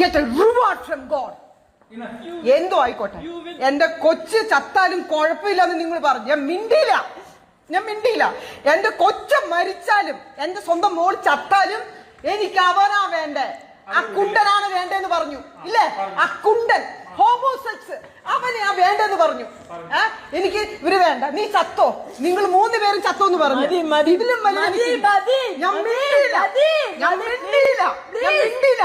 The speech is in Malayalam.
Get a reward from God എന്തോ ആയിക്കോട്ടെ. എന്റെ കൊച്ച് ചത്താലും കുഴപ്പമില്ലെന്ന് നിങ്ങൾ പറഞ്ഞു. ഞാൻ മിണ്ടിയില്ല. ഞാൻ മിണ്ടിയില്ല. എന്റെ കൊച്ച മരിച്ചാലും എന്റെ സ്വന്തം മോൾ ചത്താലും എനിക്ക് അവനാ വേണ്ടേ ആ കുണ്ടനാണ് വേണ്ടെന്ന് പറഞ്ഞു. ഇല്ലേ? ആ കുണ്ടൻ ഹോമോസെക്സ് ആ വേണ്ടെന്ന് പറഞ്ഞു. ഏ? എനിക്ക് ഇവർ വേണ്ട. നീ ചത്തോ? നിങ്ങൾ മൂന്ന് പേരും ചത്തോ എന്ന് പറഞ്ഞു. ഇതിലും മിണ്ടിയില്ല. ഞാൻ മിണ്ടിയില്ല. ഞാൻ മിണ്ടിയില്ല.